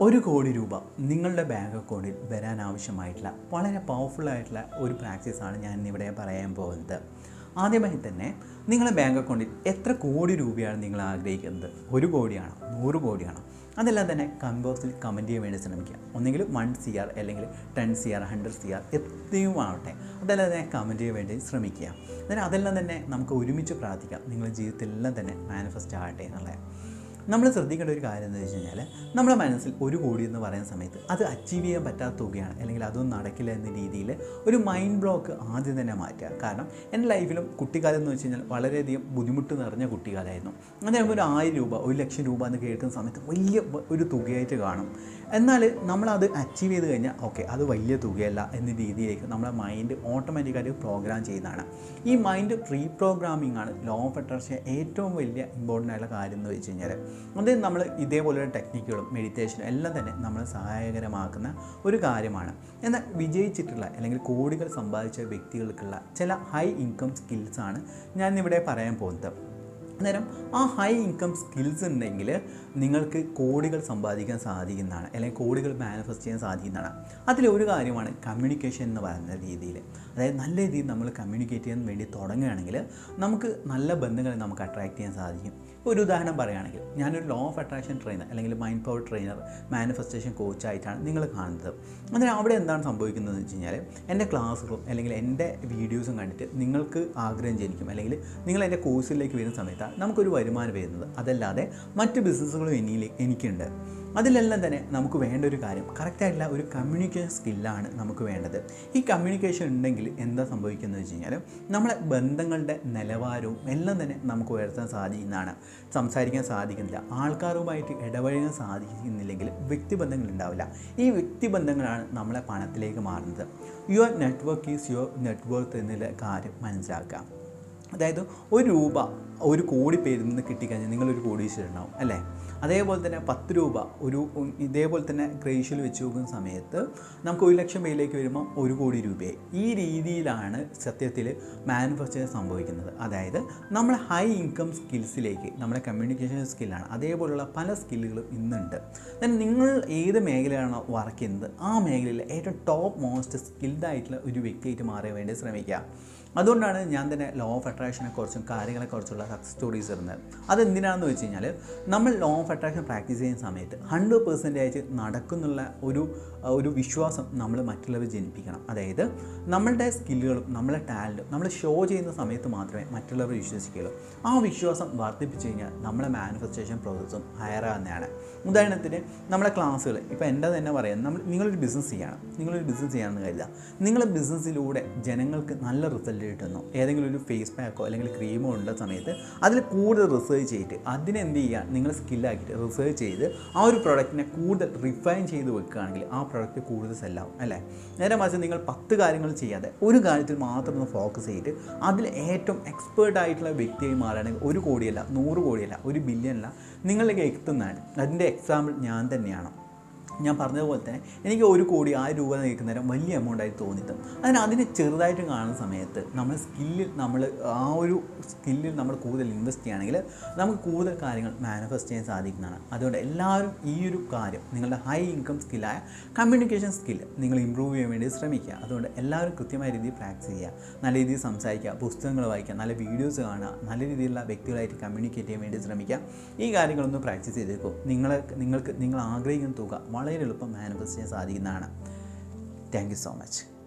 ഒരു കോടി രൂപ നിങ്ങളുടെ ബാങ്ക് അക്കൗണ്ടിൽ വരാൻ ആവശ്യമായിട്ടുള്ള വളരെ പവർഫുൾ ആയിട്ടുള്ള ഒരു പ്രാക്ടീസാണ് ഞാൻ ഇന്നിവിടെ പറയാൻ പോകുന്നത്. ആദ്യമായി തന്നെ നിങ്ങളുടെ ബാങ്ക് അക്കൗണ്ടിൽ എത്ര കോടി രൂപയാണ് നിങ്ങൾ ആഗ്രഹിക്കുന്നത്? ഒരു കോടിയാണോ? നൂറ് കോടിയാണോ? അതെല്ലാം തന്നെ കമ്പോസിൽ കമന്റ് ചെയ്യാൻ വേണ്ടി ശ്രമിക്കുക. ഒന്നെങ്കിൽ വൺ സി ആർ അല്ലെങ്കിൽ ten C R hundred C R എത്രയും ആവട്ടെ. അതെല്ലാം തന്നെ കമന്റ് ചെയ്യാൻ വേണ്ടി ശ്രമിക്കുക. എന്നാൽ അതെല്ലാം തന്നെ നമുക്ക് ഒരുമിച്ച് പ്രാർത്ഥിക്കാം. നിങ്ങളുടെ ജീവിതത്തിലെല്ലാം തന്നെ മാനിഫെസ്റ്റ് ആകട്ടെ എന്നുള്ളത്. നമ്മൾ ശ്രദ്ധിക്കേണ്ട ഒരു കാര്യം എന്ന് വെച്ച് കഴിഞ്ഞാൽ നമ്മുടെ മനസ്സിൽ ഒരു കോടി എന്ന് പറയുന്ന സമയത്ത് അത് അച്ചീവ് ചെയ്യാൻ പറ്റാത്ത തുകയാണ്. അല്ലെങ്കിൽ അതൊന്നും നടക്കില്ല എന്ന രീതിയിൽ ഒരു മൈൻഡ് ബ്ലോക്ക് ആദ്യം തന്നെ മാറ്റുക. കാരണം എന്റെ ലൈഫിലും കുട്ടിക്കാലം എന്ന് വെച്ച് കഴിഞ്ഞാൽ വളരെയധികം ബുദ്ധിമുട്ട് നിറഞ്ഞ കുട്ടിക്കാലമായിരുന്നു. അങ്ങനെ ഒരു ആയിരം രൂപ ഒരു ലക്ഷം രൂപ എന്ന് കേൾക്കുന്ന സമയത്ത് വലിയ ഒരു തുകയായിട്ട് കാണും. എന്നാൽ നമ്മളത് അച്ചീവ് ചെയ്ത് കഴിഞ്ഞാൽ ഓക്കെ അത് വലിയ തുകയല്ല എന്ന രീതിയിലേക്ക് നമ്മുടെ മൈൻഡ് ഓട്ടോമാറ്റിക്കായിട്ട് പ്രോഗ്രാം ചെയ്യുന്നതാണ്. ഈ മൈൻഡ് റീപ്രോഗ്രാമിംഗ് ആണ് ലോ ഓഫ് അട്രാക്ഷൻ ഏറ്റവും വലിയ ഇമ്പോർട്ടന്റ് ആയിട്ടുള്ള കാര്യം എന്ന് വെച്ച് കഴിഞ്ഞാൽ അത് നമ്മൾ ഇതേപോലെയുള്ള ടെക്നിക്കുകളും മെഡിറ്റേഷനും എല്ലാം തന്നെ നമ്മളെ സഹായകരമാക്കുന്ന ഒരു കാര്യമാണ്. എന്നാൽ വിജയിച്ചിട്ടുള്ള അല്ലെങ്കിൽ കോടികൾ സമ്പാദിച്ച വ്യക്തികൾക്കുള്ള ചില ഹൈ ഇൻകം സ്കിൽസാണ് ഞാനിവിടെ പറയാൻ പോകുന്നത്. അന്നേരം ആ ഹൈ ഇൻകം സ്കിൽസ് ഉണ്ടെങ്കിൽ നിങ്ങൾക്ക് കോടികൾ സമ്പാദിക്കാൻ സാധിക്കുന്നതാണ്. അല്ലെങ്കിൽ കോടികൾ മാനിഫെസ്റ്റ് ചെയ്യാൻ സാധിക്കുന്നതാണ്. അതിലൊരു കാര്യമാണ് കമ്മ്യൂണിക്കേഷൻ എന്ന് പറയുന്ന രീതിയിൽ അതായത് നല്ല രീതിയിൽ നമ്മൾ കമ്മ്യൂണിക്കേറ്റ് ചെയ്യാൻ വേണ്ടി തുടങ്ങുകയാണെങ്കിൽ നമുക്ക് നല്ല ബന്ധങ്ങളെ നമുക്ക് അട്രാക്റ്റ് ചെയ്യാൻ സാധിക്കും. ഒരു ഉദാഹരണം പറയുകയാണെങ്കിൽ ഞാനൊരു ലോ ഓഫ് അട്രാക്ഷൻ ട്രെയിനർ അല്ലെങ്കിൽ മൈൻഡ് പവർ ട്രെയിനർ മാനിഫെസ്റ്റേഷൻ കോച്ചായിട്ടാണ് നിങ്ങൾ കാണുന്നത്. അന്നേരം അവിടെ എന്താണ് സംഭവിക്കുന്നതെന്ന് വെച്ച് കഴിഞ്ഞാൽ എന്റെ ക്ലാസ്സുകളും അല്ലെങ്കിൽ എന്റെ വീഡിയോസും കണ്ടിട്ട് നിങ്ങൾക്ക് ആഗ്രഹം ജനിക്കും. അല്ലെങ്കിൽ നിങ്ങൾ എന്റെ കോഴ്സിലേക്ക് വരുന്ന സമയത്താണ് നമുക്കൊരു വരുമാനം വരുന്നത്. അതല്ലാതെ മറ്റ് ബിസിനസ്സുകളും എന്നിൽ എനിക്കുണ്ട്. അതിലെല്ലാം തന്നെ നമുക്ക് വേണ്ട ഒരു കാര്യം കറക്റ്റായിട്ടുള്ള ഒരു കമ്മ്യൂണിക്കേഷൻ സ്കില്ലാണ് നമുക്ക് വേണ്ടത്. ഈ കമ്മ്യൂണിക്കേഷൻ ഉണ്ടെങ്കിൽ എന്താ സംഭവിക്കുന്നത് വെച്ച് കഴിഞ്ഞാൽ നമ്മളെ ബന്ധങ്ങളുടെ നിലവാരവും എല്ലാം തന്നെ നമുക്ക് ഉയർത്താൻ സാധിക്കുന്നതാണ്. സംസാരിക്കാൻ സാധിക്കുന്നില്ല. ആൾക്കാരുമായിട്ട് ഇടപഴകാൻ സാധിക്കുന്നില്ലെങ്കിൽ വ്യക്തിബന്ധങ്ങൾ ഉണ്ടാവില്ല. ഈ വ്യക്തിബന്ധങ്ങളാണ് നമ്മളെ പണത്തിലേക്ക് മാറുന്നത്. Your network is your network എന്നുള്ള കാര്യം മനസ്സിലാക്കുക. അതായത് ഒരു രൂപ ഒരു കോടി പേരിൽ നിന്ന് കിട്ടിക്കഴിഞ്ഞാൽ നിങ്ങളൊരു കോടീശ്വരനാവും അല്ലേ? അതേപോലെ തന്നെ പത്ത് രൂപ ഒരു ഇതേപോലെ തന്നെ ഗ്രേഷ്യൽ വെച്ച് നോക്കുന്ന സമയത്ത് നമുക്ക് ഒരു ലക്ഷം പേരിലേക്ക് വരുമ്പോൾ ഒരു കോടി രൂപയായി. ഈ രീതിയിലാണ് സത്യത്തിൽ മാനുഫാക്ചർ സംഭവിക്കുന്നത്. അതായത് നമ്മൾ ഹൈ ഇൻകം സ്കിൽസിലേക്ക് നമ്മുടെ കമ്മ്യൂണിക്കേഷൻ സ്കില്ലാണ് അതേപോലുള്ള പല സ്കില്ലുകളും ഇന്നുണ്ട്. then നിങ്ങൾ ഏത് മേഖലയാണോ വർക്ക് ചെയ്യുന്നത് ആ മേഖലയിൽ ഏറ്റവും ടോപ്പ് മോസ്റ്റ് സ്കിൽഡായിട്ടുള്ള ഒരു വ്യക്തിയായിട്ട് മാറാൻ വേണ്ടി ശ്രമിക്കുക. അതുകൊണ്ടാണ് ഞാൻ തന്നെ ലോ ഓഫ് അട്രാക്ഷനെ കുറിച്ചും കാര്യങ്ങളെക്കുറിച്ചുള്ള സക്സസ് സ്റ്റോറീസ് ഇടുന്നത്. അതെന്തിനാണെന്ന് വെച്ച് കഴിഞ്ഞാൽ നമ്മൾ ലോ ഓഫ് അട്രാക്ഷൻ പ്രാക്ടീസ് ചെയ്യുന്ന സമയത്ത് ഹൺഡ്രഡ് പെർസെന്റേജ് നടക്കുന്നുള്ള ഒരു ഒരു വിശ്വാസം നമ്മൾ മറ്റുള്ളവർ ജനിപ്പിക്കണം. അതായത് നമ്മളുടെ സ്കില്ലുകളും നമ്മളെ ടാലന്റും നമ്മൾ ഷോ ചെയ്യുന്ന സമയത്ത് മാത്രമേ മറ്റുള്ളവർ വിശ്വസിക്കുകയുള്ളൂ. ആ വിശ്വാസം വർദ്ധിപ്പിച്ചു കഴിഞ്ഞാൽ നമ്മളെ മാനിഫെസ്റ്റേഷൻ പ്രോസസ്സും ഹയറാകുന്നതാണ് ഉദാഹരണത്തിന് നമ്മുടെ ക്ലാസ്സുകൾ ഇപ്പോൾ എന്റെ തന്നെ പറയാം നമ്മൾ നിങ്ങളൊരു ബിസിനസ് ചെയ്യണം. നിങ്ങളൊരു ബിസിനസ് ചെയ്യാമെന്ന് കരുതുക. നിങ്ങളുടെ ബിസിനസ്സിലൂടെ ജനങ്ങൾക്ക് നല്ല റിസൾട്ട് കിട്ടുന്നു. ഏതെങ്കിലും ഒരു ഫേസ് പാക്കോ അല്ലെങ്കിൽ ക്രീമോ ഉള്ള സമയത്ത് അതിൽ കൂടുതൽ റിസർച്ച് ചെയ്തിട്ട് അതിനെന്ത് ചെയ്യുക? നിങ്ങൾ സ്കില്ലാക്കിയിട്ട് റിസർച്ച് ചെയ്ത് ആ ഒരു പ്രോഡക്റ്റിനെ കൂടുതൽ റിഫൈൻ ചെയ്ത് വെക്കുകയാണെങ്കിൽ ആ പ്രോഡക്റ്റ് കൂടുതൽ സെല്ലാവും അല്ലേ? നേരെ മറിച്ച് നിങ്ങൾ പത്ത് കാര്യങ്ങൾ ചെയ്യാതെ ഒരു കാര്യത്തിൽ മാത്രം ഒന്ന് ഫോക്കസ് ചെയ്തിട്ട് അതിൽ ഏറ്റവും എക്സ്പേർട്ട് ആയിട്ടുള്ള വ്യക്തിയായി മാറുകയാണെങ്കിൽ ഒരു കോടിയല്ല നൂറ് കോടിയല്ല ഒരു ബില്യൺ അല്ല. നിങ്ങളിലേക്ക് എത്തുന്നതാണ്. അതിന്റെ എക്സാമ്പിൾ ഞാൻ തന്നെയാണ്. ഞാൻ പറഞ്ഞതുപോലെ തന്നെ എനിക്ക് ഒരു കോടി ആ രൂപ നിൽക്കുന്ന നേരം വലിയ എമൗണ്ടായി തോന്നിയിട്ട്. അതിന് അതിനെ ചെറുതായിട്ട് കാണുന്ന സമയത്ത് നമ്മൾ സ്കില്ലിൽ നമ്മൾ ആ ഒരു സ്കില്ലിൽ നമ്മൾ കൂടുതൽ ഇൻവെസ്റ്റ് ചെയ്യുകയാണെങ്കിൽ നമുക്ക് കൂടുതൽ കാര്യങ്ങൾ മാനിഫെസ്റ്റ് ചെയ്യാൻ സാധിക്കുന്നതാണ്. അതുകൊണ്ട് എല്ലാവരും ഈ ഒരു കാര്യം നിങ്ങളുടെ ഹൈ ഇൻകം സ്കില്ലായ കമ്മ്യൂണിക്കേഷൻ സ്കിൽ നിങ്ങൾ ഇമ്പ്രൂവ് ചെയ്യാൻ വേണ്ടി ശ്രമിക്കുക. അതുകൊണ്ട് എല്ലാവരും കൃത്യമായ രീതിയിൽ പ്രാക്ടീസ് ചെയ്യുക. നല്ല രീതിയിൽ സംസാരിക്കുക പുസ്തകങ്ങൾ വായിക്കുക നല്ല വീഡിയോസ് കാണുക നല്ല രീതിയിലുള്ള വ്യക്തികളായിട്ട് കമ്മ്യൂണിക്കേറ്റ് ചെയ്യാൻ വേണ്ടി ശ്രമിക്കുക. ഈ കാര്യങ്ങളൊന്നും പ്രാക്ടീസ് ചെയ്തേക്കും. നിങ്ങൾ നിങ്ങൾക്ക് നിങ്ങൾ ആഗ്രഹിക്കുന്ന തുക വളരെ എളുപ്പം മാനിഫെസ്റ്റ് ചെയ്യാൻ സാധിക്കുന്നതാണ്. Thank you so much